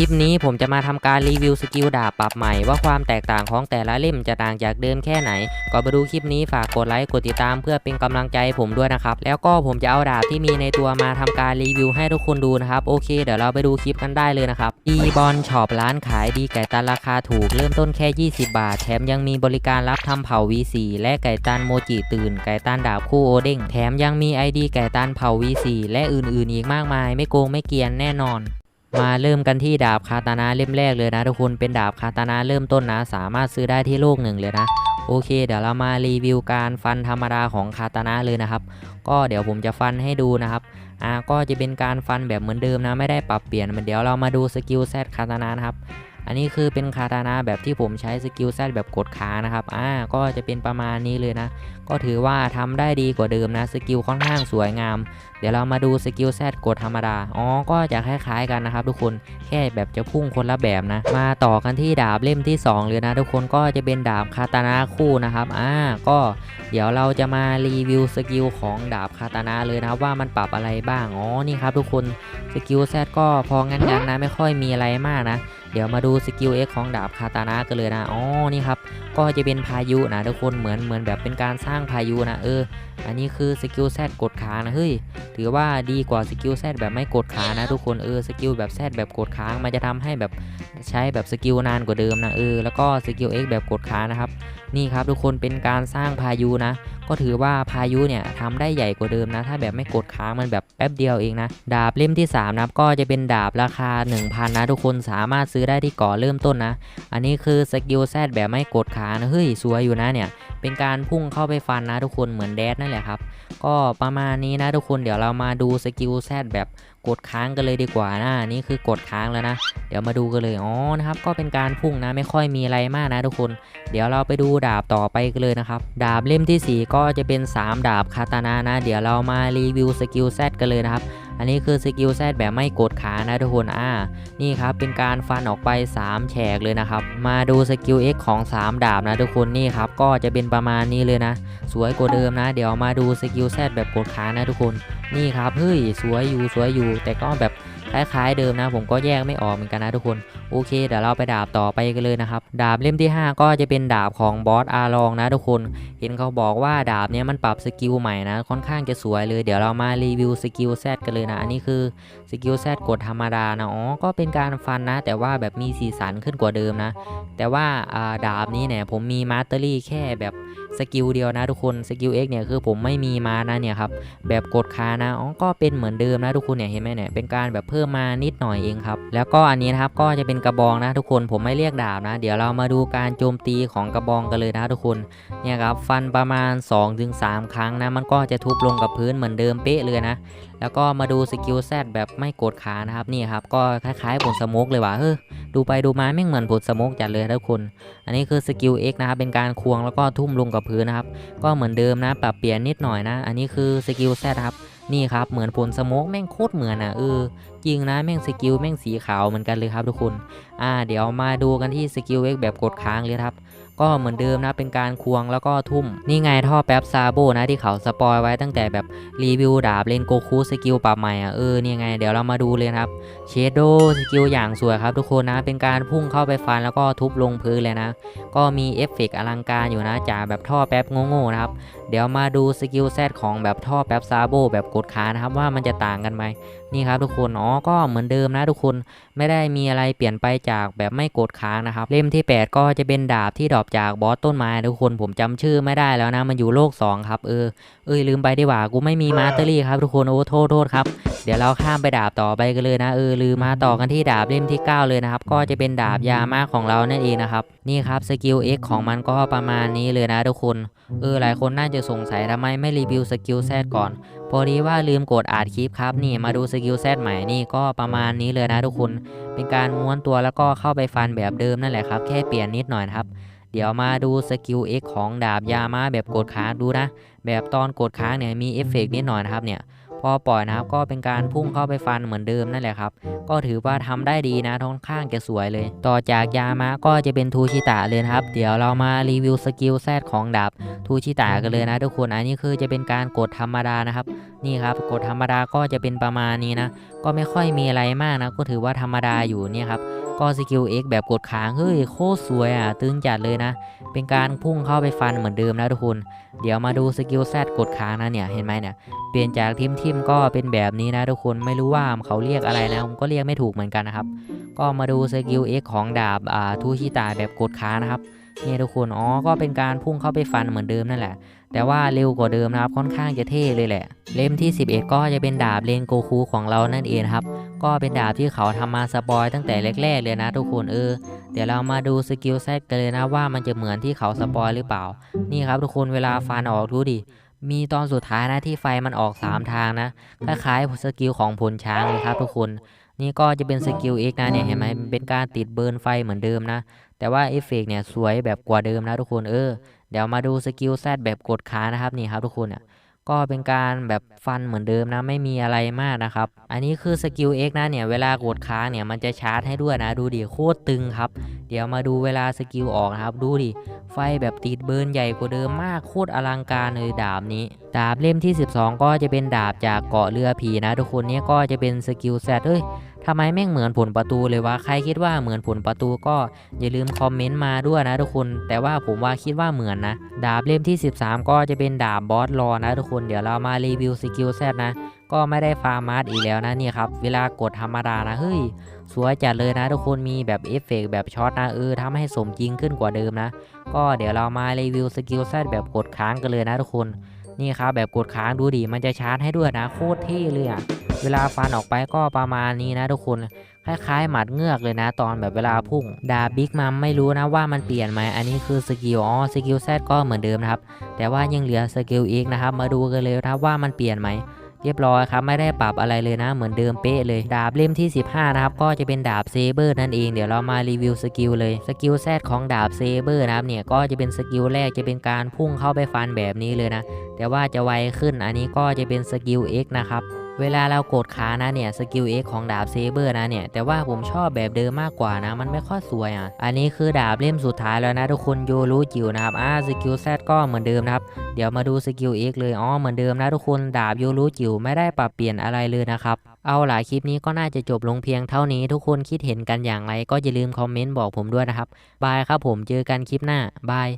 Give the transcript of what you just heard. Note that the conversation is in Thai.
ลิปนี้ผมจะมาทำการรีวิวสกิลดาบปรับใหม่ ว่าความแตกต่างของแต่ละเล่มจะต่างจากเดิมแค่ไหนก่อนไปดูคลิปนี้ฝากกดไลค์กดติดตามเพื่อเป็นกำลังใจผมด้วยนะครับ แล้วก็ผมจะเอาดาบที่มีในตัวมาทำการรีวิวให้ทุกคนดูนะครับ โอเค เดี๋ยวเราไปดูคลิปกันได้เลยนะครับดีบอลช็อปร้านขายดีไก่ตันราคาถูกเริ่มต้นแค่ 20 บาท แถมยังมีบริการรับทำเผา V4 และไก่ตันโมจิตื่น ไก่ตันดาบคู่โอเด้งแถมยังมี ID ไก่ตันเผา V4 และอื่นๆ อีกมากมาย ไม่โกงไม่เกียนแน่นอน มาเริ่มกันที่ดาบคาตานาเล่มแรกเลยนะทุกคนเป็นดาบคาตานาเริ่มต้นนะ สามารถซื้อได้ที่โลกหนึ่งเลยนะ โอเค เดี๋ยวเรามารีวิวการฟันธรรมดาของคาตานาเลยนะครับ ก็เดี๋ยวผมจะฟันให้ดูนะครับอ่าก็จะเป็นการฟันแบบเหมือนเดิมนะ ไม่ได้ปรับเปลี่ยนมันเดี๋ยวเรามาดูสกิลแซดคาตานานะครับอันนี้คือเป็นคาตานาแบบที่ผมใช้สกิลแซดแบบกดขานะครับ อ่า ก็จะเป็นประมาณนี้เลยนะ ก็ถือว่าทำได้ดีกว่าเดิมนะ สกิลค่อนข้างสวยงาม เดี๋ยวเรามาดูสกิลแซดกดธรรมดา อ๋อ ก็จะคล้ายๆกันนะครับทุกคน แค่แบบจะพุ่งคนละแบบนะ มาต่อกันที่ดาบเล่มที่ 2 เลยนะทุกคน ก็จะเป็นดาบคาตานาคู่นะครับ อ่า ก็เดี๋ยวเราจะมารีวิวสกิลของดาบคาตานาเลยนะครับว่ามันปรับอะไรบ้าง อ๋อ นี่ครับทุกคน สกิลแซดก็พองั้นๆนะไม่ค่อยมีอะไรมากนะ เดี๋ยวมาดูสกิล X ของดาบคาตานากันเลยนะ อ๋อ นี่ครับ ก็จะเป็นพายุนะทุกคน เหมือนเหมือนแบบเป็นการสร้างพายุนะ เออ อันนี้คือสกิลแซดกดขานะ เฮ้ยถือว่าดีกว่าสกิลแซดแบบไม่กดขานะทุกคนเออสกิลแบบแซดแบบกดค้างมันจะทำให้แบบใช้แบบสกิลนานกว่าเดิมนะเออแล้วก็สกิล X แบบกดขานะครับนี่ครับทุกคนเป็นการสร้างพายุนะ ก็ถือว่าพายุเนี่ยทำได้ใหญ่กว่าเดิมนะ ถ้าแบบไม่กดค้างมันแบบแป๊บเดียวเองนะ ดาบเล่มที่ 3 นะก็จะเป็นดาบราคา 1,000 นะ ทุกคนสามารถซื้อได้ที่ก่อเริ่มต้นนะ อันนี้คือสกิลแซดแบบไม่กดขานะเฮ้ยสวยอยู่นะเนี่ยเป็นการพุ่งเข้าไปฟันนะทุกคนเหมือนแดดนั่นแหละครับ ก็ประมาณนี้นะทุกคนเดี๋ยวเรามาดูสกิลแซดแบบกดค้างกันเลยดีกว่านะนี่คือกดค้างแล้วนะ เดี๋ยวมาดูกันเลยอ๋อนะครับ ก็เป็นการพุ่งนะไม่ค่อยมีอะไรมากนะทุกคน เดี๋ยวเราไปดูดาบต่อไปกันเลยนะครับ ดาบเล่มทีสี่4 ก็จะเป็น 3 ดาบคาตานานะ เดี๋ยวเรามารีวิวสกิลแซดกันเลยนะครับ อันนี้คือสกิลแซดแบบไม่กดขานะทุกคนอ่านี่ครับเป็นการฟันออกไป 3 แฉกเลยนะครับมาดูสกิล X ของ 3 ดาบนะทุกคนนี่ครับก็จะเป็นประมาณนี้เลยนะ สวยกว่าเดิมนะ เดี๋ยวมาดูสกิลแซดแบบกดขานะทุกคนนี่ครับเฮ้ยสวยอยู่สวยอยู่ แต่ก็แบบ คล้ายๆเดิมนะ ผมก็แยกไม่ออกเหมือนกันนะทุกคนโอเคเดี๋ยวเราไปดาบต่อไปกันเลยนะครับ ดาบเล่มที่ 5 ก็จะเป็นดาบของบอสอาลองนะทุกคน เห็นเขาบอกว่าดาบเนี้ยมันปรับสกิลใหม่นะ ค่อนข้างจะสวยเลยเดี๋ยวเรามารีวิวสกิลแซดกันเลยนะ อันนี้คือสกิลแซดกดธรรมดานะอ๋อก็เป็นการฟันนะ แต่ว่าแบบมีสีสันขึ้นกว่าเดิมนะ แต่ว่าอ่าดาบนี้เนี่ยผมมีมาสเตอรี่แค่แบบ สกิลเดียวนะทุกคนสกิล X เนี่ยคือผมไม่มีมานะเนี่ยครับแบบกดคานะอ๋อก็เป็นเหมือนเดิมนะทุกคนเนี่ยเห็นไหมเนี่ยเป็นการแบบเพิ่มมานิดหน่อยเองครับแล้วก็อันนี้นะครับก็จะเป็นกระบองนะทุกคนผมไม่เรียกดาบนะ เดี๋ยวเรามาดูการโจมตีของกระบองกันเลยนะทุกคนเนี่ยครับฟันประมาณ 2-3 ครั้งนะมันก็จะทุบลงกับพื้นเหมือนเดิมเป๊ะเลยนะแล้วก็มาดูสกิลแซดแบบไม่กดขานะครับนี่ครับก็คล้ายๆผลสโมกเลยว่ะเฮ้ยดูไปดูมาไม่เหมือนผลสโมกจัดเลยทุกคน อันนี้คือสกิล X นะครับเป็นการควงแล้วก็ทุ่มลงกับพื้นนะครับ ก็เหมือนเดิมนะปรับเปลี่ยนนิดหน่อยนะ อันนี้คือสกิลแซดครับนี่ครับเหมือนผลสโมกแม่งโคตรเหมือนอะเออจริงนะแม่งสกิลแม่งสีขาวเหมือนกันเลยครับทุกคนอ่าเดี๋ยวมาดูกันที่สกิลเวกแบบกดค้างเลยครับ ก็เหมือนเดิมนะเป็นการควงแล้วก็ทุ่ม นี่ไงท่อแป๊บซาโบนะที่เขาสปอยไว้ตั้งแต่แบบรีวิวดาบเลนโกคูสกิลปรับใหม่อะเออนี่ไงเดี๋ยวเรามาดูเลยครับเชโดสกิลอย่างสวยครับทุกคนนะเป็นการพุ่งเข้าไปฟันแล้วก็ทุบลงพื้นเลยนะ ก็มีเอฟเฟกต์อลังการอยู่นะจากแบบท่อแป๊บโง่ๆนะครับ เดี๋ยวมาดูสกิลแซดของแบบท่อแป๊บซาโบแบบกดขานะครับว่ามันจะต่างกันไหมนี่ครับทุกคนอ๋อก็เหมือนเดิมนะทุกคนไม่ได้มีอะไรเปลี่ยนไปจากแบบไม่กดค้างนะครับ เล่มที่ 8 ก็จะเป็นดาบที่ดรอปจากบอสต้นไม้ทุกคนผมจำชื่อไม่ได้แล้วนะมันอยู่โลก 2 ครับเออเอ้ยลืมไปดีกว่ากูไม่มีมาสเตอรี่ครับทุกคนโอ้โทษโทษครับเดี๋ยวเราข้ามไปดาบต่อไปกันเลยนะเออลืมมาต่อกันที่ดาบเล่มที่ 9 เลยนะครับ ก็จะเป็นดาบยามาของเรานั่นเองนะครับนี่ครับสกิล X ของมันก็ประมาณนี้เลยนะทุกคนเออหลายคนน่าจะสงสัยทำไมไม่รีวิวสกิลแซดก่อน พอดีว่าลืมกดอัดคลิปครับนี่มาดูสกิลแซดใหม่นี่ก็ประมาณนี้เลยนะทุกคน เป็นการม้วนตัวแล้วก็เข้าไปฟันแบบเดิมนั่นแหละครับ แค่เปลี่ยนนิดหน่อยครับ เดี๋ยวมาดูสกิล X ของดาบยามาแบบกดค้างดูนะ แบบตอนกดค้างเนี่ยมีเอฟเฟกต์นิดหน่อยนะครับเนี่ย พอปล่อยนะครับก็เป็นการพุ่งเข้าไปฟันเหมือนเดิมนั่นแหละครับ ก็ถือว่าทำได้ดีนะค่อนข้างจะสวยเลย ต่อจากยามะก็จะเป็นทูชิตะเลยครับ เดี๋ยวเรามารีวิวสกิลแซดของดาบทูชิตะกันเลยนะทุกคนอันนี้คือจะเป็นการกดธรรมดานะครับ นี่ครับกดธรรมดาก็จะเป็นประมาณนี้นะ ก็ไม่ค่อยมีอะไรมากนะ ก็ถือว่าธรรมดาอยู่เนี่ยครับ ก็สกิล X แบบกดค้าง เฮ้ยโคตรสวยอะ ตึงจัดเลยนะ เป็นการพุ่งเข้าไปฟันเหมือนเดิมนะทุกคน เดี๋ยวมาดูสกิล Z กดค้างนะเนี่ย เห็นไหมเนี่ย เปลี่ยนจากทิมทิมก็เป็นแบบนี้นะทุกคน ไม่รู้ว่าเขาเรียกอะไรนะผมก็เรียกไม่ถูกเหมือนกันนะครับ ก็มาดูสกิล X ของดาบอ่าทูชิตาแบบกดค้างนะครับ นี่ทุกคนอ๋อก็เป็นการพุ่งเข้าไปฟันเหมือนเดิมนั่นแหละ แต่ว่าเร็วกว่าเดิมนะครับค่อนข้างจะเท่เลยแหละ เล่มที่ 11 ก็จะเป็นดาบเลนโกคูของเรานั่นเองครับ ก็เป็นดาบที่เขาทำมาสปอยตั้งแต่แรกๆเลยนะทุกคนเออเดี๋ยวเรามาดูสกิลเซตกันเลยนะว่ามันจะเหมือนที่เขาสปอยหรือเปล่า นี่ครับทุกคนเวลาฟันออกดูดิมีตอนสุดท้ายนะที่ไฟมันออก 3 ทางนะคล้ายๆสกิลของผลช้างเลยครับทุกคน นี่ก็จะเป็นสกิล X นะเนี่ยเห็นไหมมันเป็นการติดเบิร์นไฟเหมือนเดิมนะ แต่ว่าเอฟเฟกเนี่ยสวยแบบกว่าเดิมนะทุกคนเออ เดี๋ยวมาดูสกิลแซดแบบกดขานะครับนี่ครับทุกคนอะก็เป็นการแบบฟันเหมือนเดิมนะไม่มีอะไรมากนะครับ อันนี้คือสกิล X นะเนี่ยเวลากดค้างเนี่ยมันจะชาร์จให้ด้วยนะดูดิโคตรตึงครับ เดี๋ยวมาดูเวลาสกิลออกนะครับ ดูดิไฟแบบติดเบิร์นใหญ่กว่าเดิมมากโคตรอลังการเลยดาบนี้ ดาบเล่มที่ 12 ก็จะเป็นดาบจากเกาะเรือผีนะ ทุกคนเนี่ยก็จะเป็นสกิลแซดเอ้ย ทำไมแม่งเหมือนผลประตูเลยวะใครคิดว่าเหมือนผลประตูก็อย่าลืมคอมเมนต์มาด้วยนะทุกคน แต่ว่าผมว่าคิดว่าเหมือนนะ ดาบเล่มที่ 13 ก็จะเป็นดาบบอสรอนะทุกคนเดี๋ยวเรามารีวิวสกิลแซดนะก็ไม่ได้ฟาร์มาร์อีกแล้วนะเนี่ยครับ เวลากดธรรมดานะ เฮ้ย สวยจัดเลยนะทุกคนมีแบบเอฟเฟกแบบช็อตนะ เออทำให้สมจริงขึ้นกว่าเดิมนะ ก็เดี๋ยวเรามารีวิวสกิลแซดแบบกดค้างกันเลยนะทุกคน นี่ครับแบบกดค้างดูดิมันจะชาร์จให้ด้วยนะ โคตรเท่เลยอะ เวลาฟันออกไปก็ประมาณนี้นะทุกคนคล้ายๆ หมัดเงือกเลยนะตอนแบบเวลาพุ่ง ดาบบิ๊กมัมไม่รู้นะว่ามันเปลี่ยนไหมอันนี้คือสกิลอ๋อสกิลแซดก็เหมือนเดิมนะครับ แต่ว่ายังเหลือสกิลอีกนะครับ มาดูกันเลยนะครับว่ามันเปลี่ยนไหมเรียบร้อยครับไม่ได้ปรับอะไรเลยนะ เหมือนเดิมเป๊ะเลย ดาบเล่มที่ 15 นะครับ ก็จะเป็นดาบเซเบอร์นั่นเองเดี๋ยวเรามารีวิวสกิลเลยสกิลแซดของดาบเซเบอร์นะครับเนี่ยก็จะเป็นสกิลแรกจะเป็นการพุ่งเข้าไปฟันแบบนี้เลยนะ แต่ว่าจะไวขึ้นอันนี้ก็จะเป็นสกิล X นะครับ เวลาเรากดขานะเนี่ยสกิล X ของดาบเซเบอร์นะเนี่ยแต่ว่าผมชอบแบบเดิมมากกว่านะ มันไม่ค่อยสวยอะอันนี้คือดาบเล่มสุดท้ายแล้วนะทุกคนโยรู้จิ๋วนะครับอ่าสกิล Z ก็เหมือนเดิมนะครับเดี๋ยวมาดูสกิล X เลยอ๋อเหมือนเดิมนะทุกคนดาบโยรู้จิ๋วไม่ได้ปรับเปลี่ยนอะไรเลยนะครับเอาล่ะคลิปนี้ก็น่าจะจบลงเพียงเท่านี้ทุกคนคิดเห็นกันอย่างไรก็อย่าลืมคอมเมนต์บอกผมด้วยนะครับบายครับผมเจอกันคลิปหน้าบาย